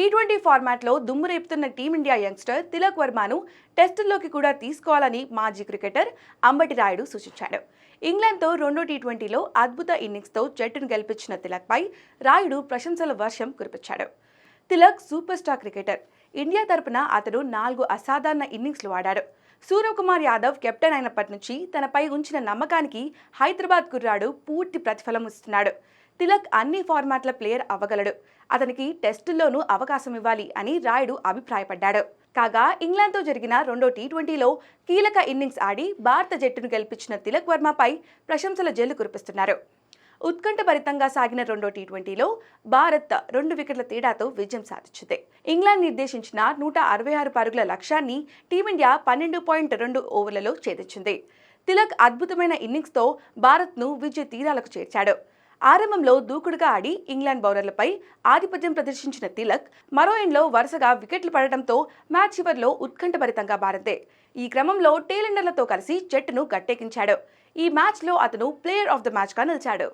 Tea twenty ఫార్మాట్లో దుమ్ము రేపుతున్న టీమిండియా యంగ్స్టర్ తిలక్ వర్మను టెస్టుల్లోకి కూడా తీసుకోవాలని మాజీ క్రికెటర్ అంబటి రాయుడు సూచించాడు. ఇంగ్లాండ్తో రెండో టీ ట్వంటీలో అద్భుత ఇన్నింగ్స్తో జట్టును గెలిపించిన తిలక్పై రాయుడు ప్రశంసల వర్షం కురిపించాడు. Tilak super star cricketer. India తరపున అతడు నాలుగు అసాధారణ ఇన్నింగ్స్లు ఆడాడు. సూర్యకుమార్ యాదవ్ కెప్టెన్ అయినప్పటి నుంచి తనపై ఉంచిన నమ్మకానికి హైదరాబాద్ కుర్రాడు పూర్తి ప్రతిఫలం ఇస్తున్నాడు. తిలక్ అన్ని ఫార్మాట్ల ప్లేయర్ అవ్వగలడు. అతనికి టెస్టుల్లోనూ అవకాశం ఇవ్వాలి అని రాయుడు అభిప్రాయపడ్డాడు. కాగా ఇంగ్లాండ్తో జరిగిన రెండో టీ ట్వంటీలో కీలక ఇన్నింగ్స్ ఆడి భారత జట్టును గెలిపించిన తిలక్ వర్మపై ప్రశంసల జల్లు కురిపిస్తున్నారు. ఉత్కంఠభరితంగా సాగిన రెండో టీ ట్వంటీలో భారత్ రెండు వికెట్ల తేడాతో విజయం సాధించింది. ఇంగ్లాండ్ నిర్దేశించిన నూట అరవై ఆరు పరుగుల లక్ష్యాన్ని టీమిండియా పన్నెండు పాయింట్ రెండు ఓవర్లలో ఛేదించింది. తిలక్ అద్భుతమైన ఇన్నింగ్స్తో భారత్ను విజయ తీరాలకు చేర్చాడు. ఆరంభంలో దూకుడుగా ఆడి ఇంగ్లాండ్ బౌలర్లపై ఆధిపత్యం ప్రదర్శించిన తిలక్ మరో ఎండ్లో వరుసగా వికెట్లు పడటంతో మ్యాచ్ చివర్లో ఉత్కంఠభరితంగా మారిందే. ఈ క్రమంలో టేలెండర్లతో కలిసి జట్టును గట్టెక్కించాడు. ఈ మ్యాచ్లో అతను ప్లేయర్ ఆఫ్ ద మ్యాచ్గా నిలిచాడు.